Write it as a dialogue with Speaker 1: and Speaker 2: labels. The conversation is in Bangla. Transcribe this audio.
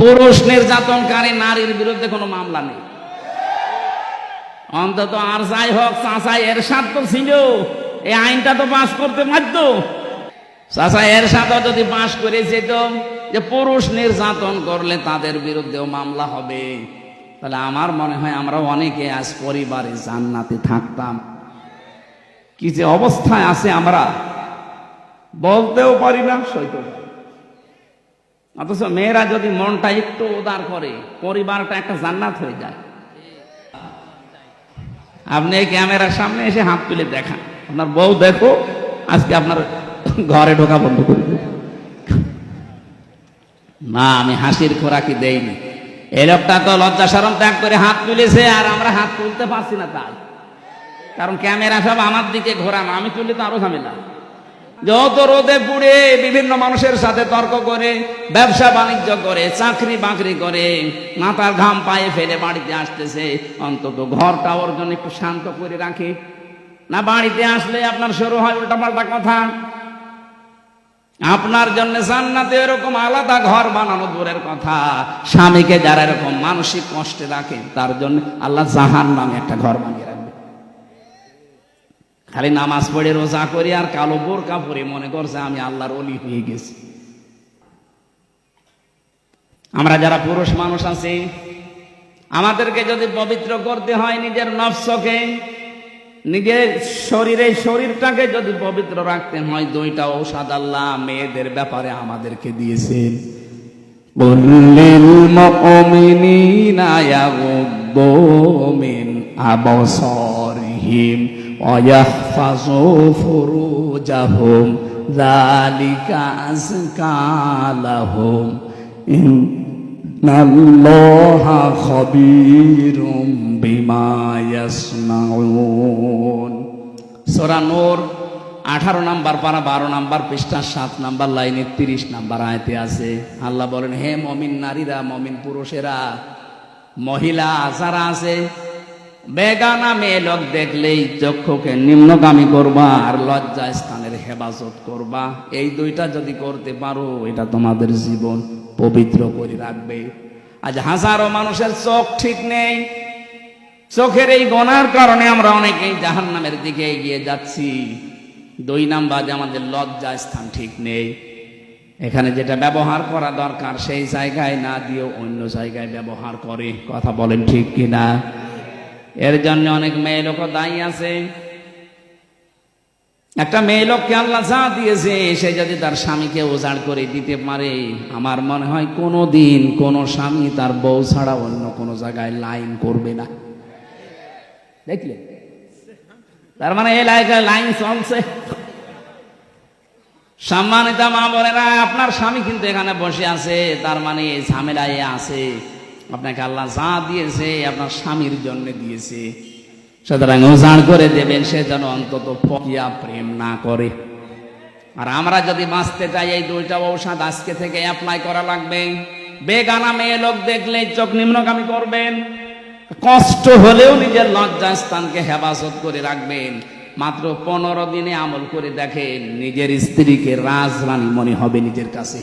Speaker 1: পুরুষ নির্যাতনকারী নারীর বিরুদ্ধে কোনো মামলা নেই। অন্তত আর যাই হোক চাষা এর তো ছিল। এই আইনটা তো পাশ করতে পারত চাষা এর সাথে যদি পাশ করে যেত যে পুরুষ নির্যাতন করলে তাদের বিরুদ্ধেও মামলা হবে। তাহলে আমার মনে হয় আমরা অনেকে আজ পরিবারে জান্নাতে থাকতাম। কি যে অবস্থায় আছে আমরা, বলতেও পারি না না। অথচ মেয়েরা যদি মনটা একটু উদার করে, পরিবারটা একটা জান্নাত হয়ে যায়। আপনি এই ক্যামেরার সামনে এসে হাত তুলে দেখান। আপনার বউ দেখো, আজকে আপনার ঘরে ঢোকা বন্ধ করে না, আমি হাসির খোরাকি দেইনি। এই লোকটা তো লজ্জা সরম ত্যাগ করে হাত তুলেছে, আর আমরা হাত তুলতে পারছি না তাই। কারণ ক্যামেরা সব আমার দিকে ঘোরানো, আমি তুললে তো আরও ঝামেলা। যত রোদে পুড়ে বিভিন্ন মানুষের সাথে তর্ক করে, ব্যবসা বাণিজ্য করে, চাকরি বাকরি করে, মাথার ঘাম পায়ে ফেলে বাড়িতে আসতেছে, অন্তত ঘরটা ওর জন্য একটু শান্ত করে রাখে। না, বাড়িতে আসলে আপনার শুরু হয়, উল্টাপাল্টা কথা। আপনার জন্য জান্নাতে এরকম আলাদা ঘর বানানো দূরের কথা। স্বামীকে যারা এরকম মানসিক কষ্টে রাখে, তার জন্য আল্লাহ জাহান নামে একটা ঘর বানিয়ে রাখবে খালি নামাজ পড়ে রোজা করি আর কালো বোরকা পরে মনে করছে আমি আল্লাহর অলি হয়ে গেছি। আমরা যারা পুরুষ মানুষ আছি, আমাদেরকে যদি পবিত্র করতে হয় নিজের নফসকে, নিজের শরীরে শরীরটাকে যদি পবিত্র রাখতে হয়, দুইটা ঔষধ আল্লাহ মেয়েদের ব্যাপারে আমাদেরকে দিয়েছেন। قل للمؤمنين يغضوا من أبصارهم ويحفظوا فروجهم ذلك أزكى لهم إن الله خبير بما يصنعون سورة نور আঠারো নাম্বার পারা বারো নাম্বার পৃষ্ঠা সাত নাম্বার লাইনে তিরিশ নাম্বার আয়তে আছে আল্লাহ বলেন হে মমিন নারীরা মমিন পুরুষেরা মহিলা যারা আছে বেগানা মেয়ে লোক দেখলেই চক্ষুকে নিম্নগামী করবা আর লজ্জা স্থানের হেফাজত করবা। এই দুইটা যদি করতে পারো, এটা তোমাদের জীবন পবিত্র করে রাখবে। আজ হাজারো মানুষের চোখ ঠিক নেই। চোখের এই গনার কারণে আমরা অনেকেই জাহান্নামের দিকে এগিয়ে যাচ্ছি। দুই নাম্বার যে আমাদের লজ্জা স্থান ঠিক নেই। এখানে যেটা ব্যবহার করা দরকার, সেই জায়গায় না দিয়ে অন্য জায়গায় ব্যবহার করে। কথা বলেন ঠিক কিনা? এর জন্য অনেক মেয়ে লোক দায়ী আছে। একটা মেয়ে লোককে আল্লাহ যা দিয়েছে, সে যদি তার স্বামীকে উজাড় করে দিতে পারে, আমার মনে হয় কোনো দিন কোনো স্বামী তার বউ ছাড়া অন্য কোনো জায়গায় লাইন করবে না। দেখলে? তার মানে এই লাইনে লাইন চলছে। সম্মানিত মা বোনেরা, আপনার স্বামী কিন্তু এখানে বসে আছে, তার মানে এই ঝামেলায় আছে। আপনাকে আল্লাহ যা দিয়েছে আপনার স্বামীর জন্য দিয়েছে। সুতরাং উজাড় করে দেবেন, সে যেন অন্তত পকিয়া প্রেম না করে। আর আমরা যদি বাঁচতে চাই, এই দুইটা ঔষধ আজকে থেকে অ্যাপ্লাই করা লাগবে। বেগানা মেয়ে লোক দেখলে চোখ নিম্নগামী করবেন। কষ্ট হলেও নিজের লজ্জা স্থানকে হেফাজত করে রাখবেন। মাত্র পনেরো দিনে আমল করে দেখেন, নিজের স্ত্রীকে রাজরানী মনে হবে নিজের কাছে।